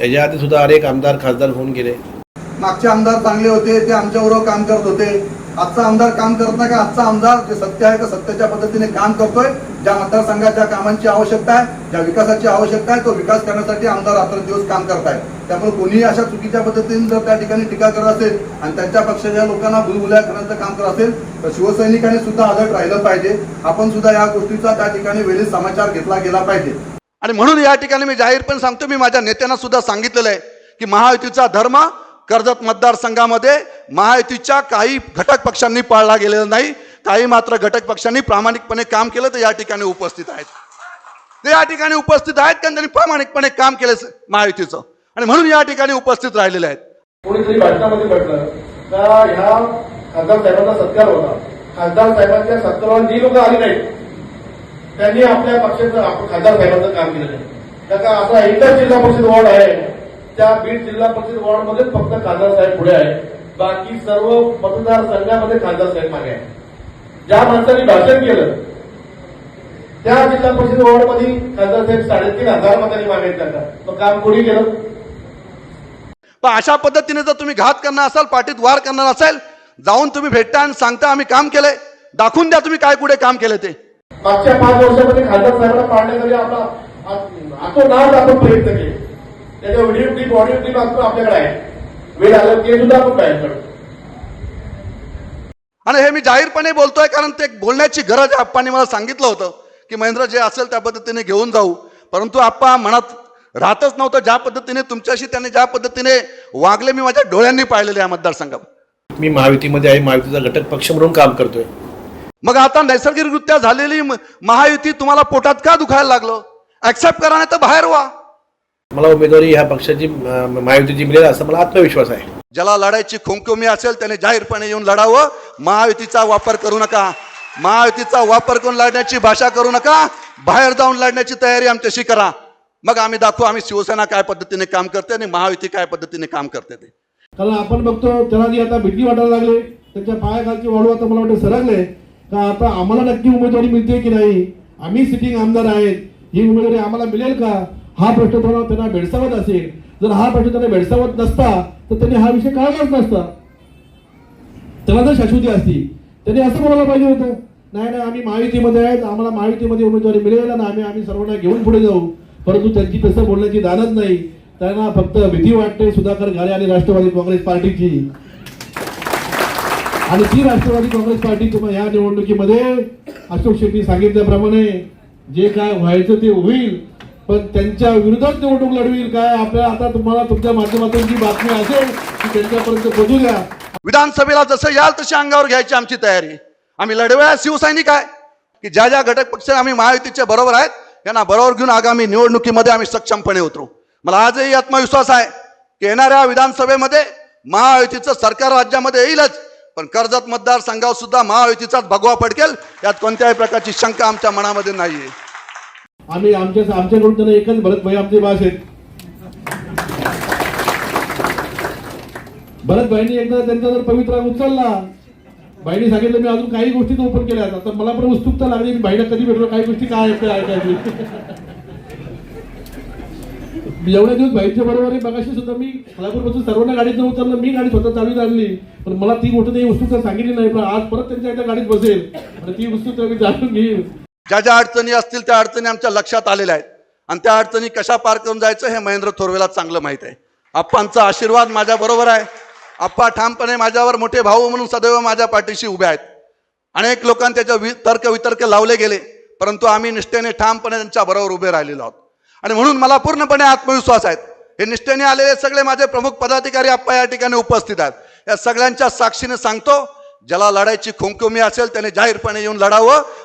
याच्या आधी सुद्धा अनेक आमदार खासदार होऊन गेले. मागचे आमदार चांगले होते ते आमच्याबरोबर काम करत होते. आजचा आमदार काम करत नाही का? आजचा आमदार जे सत्य आहे का सत्याच्या पद्धतीने काम करतोय. ज्या मतदारसंघात ज्या कामांची आवश्यकता आहे ज्या विकासाची आवश्यकता आहे तो विकास करण्यासाठी आमदार रात्रंदिवस काम करताय त्यामुळे कोणीही अशा चुकीच्या पद्धतीने जर त्या ठिकाणी टीका करत असेल आणि त्यांच्या पक्षाच्या लोकांना भुलभुल्या करण्याचं काम करत असेल तर शिवसैनिकांनी सुद्धा अलर्ट राहिलं पाहिजे. आपण सुद्धा या गोष्टीचा त्या ठिकाणी वेळेस समाचार घेतला गेला पाहिजे. आणि म्हणून या ठिकाणी मी जाहीरपणे सांगतो मी माझ्या नेत्यांना सुद्धा सांगितलेलं आहे की महायुतीचा धर्म कर्जत मतदारसंघामध्ये महायुतीच्या काही घटक पक्षांनी पाळला गेलेला नाही काही मात्र घटक पक्षांनी प्रामाणिकपणे काम केलं तर या ठिकाणी उपस्थित आहेत. ते या ठिकाणी उपस्थित आहेत कारण त्यांनी प्रामाणिकपणे काम केलं महायुतीचं. आणि म्हणून या ठिकाणी उपस्थित राहिलेले आहेत. कोणीतरी घटनामध्ये घडलं तर ह्या खासदार साहेबांचा सत्कार होता. खासदार साहेबांच्या सत्कारावर जी लोक आली नाहीत. त्यांनी आपल्या पक्षाचं आपण खासदार साहेबांचं काम केलं नाही. त्याचा असा एकच जिल्हा परिषद वॉर्ड आहे. त्या बीड जिल्हा परिषद वॉर्डमध्ये फक्त खासदार साहेब पुढे आहे बाकी सर्व मतदारसंघामध्ये खासदार साहेब मागे आहे ज्या माणसांनी भाषण केलं त्या जिल्हा परिषद वॉर्डमध्ये खासदार साहेब साडेतीन हजार मतांनी मागे त्यांना. मग काम कोणी केलं? पण अशा पद्धतीने जर तुम्ही घात करणार असाल पाठीत वार करणार असाल जाऊन तुम्ही भेटता आणि सांगता आम्ही काम केलंय. दाखवून द्या तुम्ही काय कुठे काम केलं ते. मागच्या पाच वर्षामध्ये खासदार साहेबांना पाडण्यासाठी आपला आतोनात आपण प्रयत्न केले त्याच्या व्हिडिओ क्लिप ऑडिओ क्लिप आपण आपल्याकडे आहे. वेळ आलं ते सुद्धा आपण बाहेर काढू आणि हे मी जाहीरपणे बोलतोय कारण ते बोलण्याची गरज आहे. आप्पांनी मला सांगितलं होतं की महेंद्र जे असेल त्या पद्धतीने घेऊन जाऊ. परंतु आप्पा मनात राहतच नव्हतं. ज्या पद्धतीने तुमच्याशी त्यांनी ज्या पद्धतीने वागले मी माझ्या डोळ्यांनी पाहिलेले या मतदारसंघात. मी महायुतीमध्ये आहे महायुतीचा घटक पक्ष म्हणून काम करतोय. मग आता नैसर्गिकरित्या झालेली महायुती तुम्हाला पोटात का दुखायला लागलं? ऍक्सेप्ट करा नाही तर बाहेर व्हा. मला उमेदवारी ह्या पक्षाची महायुतीची मिळेल असा मला आत्मविश्वास आहे. ज्याला लढायची खुमखुमी असेल त्याने जाहीरपणे येऊन लढावं. महायुतीचा वापर करू नका. महायुतीचा वापर करून लढण्याची भाषा करू नका. बाहेर जाऊन लढण्याची तयारी आमच्याशी करा. मग आम्ही दाखवू आम्ही शिवसेना काय पद्धतीने काम करते आणि महायुती काय पद्धतीने काम करते ते. कारण आपण बघतो त्याला जी आता भीती वाटायला लागले. त्यांच्या पायाखालची वाळू आता मला वाटतं सरकले. का आता आम्हाला नक्की उमेदवारी मिळते की नाही? आम्ही सिटिंग आमदार आहेत. ही उमेदवारी आम्हाला मिळेल का? हा प्रश्न त्यांना त्यांना भेडसावत असेल. जर हा प्रश्न त्यांना भेडसावत नसता तर त्यांनी हा विषय काढलाच नसता. त्याला जर शाश्वती असती. त्यांनी असं बोलायला पाहिजे होतं. नाही नाही आम्ही महायुतीमध्ये आहेत. आम्हाला महायुतीमध्ये उमेदवारी मिळेल आणि आम्ही आम्ही सर्वांना घेऊन पुढे जाऊ. परंतु त्यांची तसं बोलण्याची दानच नाही. त्यांना फक्त भीती वाटते. सुधाकर घाले आणि राष्ट्रवादी काँग्रेस पार्टीची. आणि ती राष्ट्रवादी काँग्रेस पार्टी तुम्हाला या निवडणुकीमध्ये अशोक शेट्टी सांगितल्याप्रमाणे जे काय व्हायचं ते होईल पण त्यांच्या विरोधात निवडणूक लढवील काय? आपल्या आता तुम्हाला तुमच्या माध्यमातून जी बातमी असेल ती त्यांच्यापर्यंत पोहोचू द्या. विधानसभेला जसं याल तशी अंगावर घ्यायची आमची तयारी. आम्ही लढवया शिवसैनिक आहे. की ज्या ज्या घटक पक्ष आम्ही महायुतीच्या बरोबर आहेत यांना बरोबर घेऊन आगामी निवडणुकीमध्ये आम्ही सक्षमपणे उतरू. मला आजही आत्मविश्वास आहे की येणाऱ्या विधानसभेमध्ये महायुतीचं सरकार राज्यामध्ये येईलच. पण कर्जत मतदारसंघावर सुद्धा महायुतीचाच भगवा पडकेल यात कोणत्याही प्रकारची शंका आमच्या मनामध्ये नाहीये. आम्ही आमच्या आमच्याकडून त्यांना एकच भरत भाई आमचे भास आहेत. भरत भाईनी एकदा त्यांचा जर पवित्रा उचलला बाईने सांगितलं मी अजून काही गोष्टी ओपन केल्या आता मला पण उत्सुकता लागली मी बाईला कधी भेटलो काही गोष्टी काय ऐकायची? एवढ्या दिवस बाईच्या बरोबर बघाशी सुद्धा मी सोलापूरपासून सर्वांना गाडीत न उतरलं मी गाडी स्वतः चालवीत आणली पण मला ती गोष्ट नाही उत्सुकता सांगितली नाही पण आज परत त्यांच्या एकदा गाडीत बसेल. आणि ती उत्सुकता मी जाणून घेईन. ज्या ज्या अडचणी असतील त्या अडचणी आमच्या लक्षात आलेल्या आहेत. आणि त्या अडचणी कशा पार करून जायचं हे महेंद्र थोरवेला चांगलं माहीत आहे. आप्पांचा आशीर्वाद माझ्या बरोबर आहे. आप्पा ठामपणे माझ्यावर मोठे भाऊ म्हणून सदैव माझ्या पाठीशी उभे आहेत. अनेक लोकांनी त्याच्या वि तर्क वितर्क लावले गेले परंतु आम्ही निष्ठेने ठामपणे त्यांच्या बरोबर उभे राहिलेलो आहोत. आणि म्हणून मला पूर्णपणे आत्मविश्वास आहेत. हे निष्ठेने आलेले सगळे माझे प्रमुख पदाधिकारी आप्पा या ठिकाणी उपस्थित आहेत. या सगळ्यांच्या साक्षीने सांगतो ज्याला लढायची खुमखुमी असेल त्याने जाहीरपणे येऊन लढावं.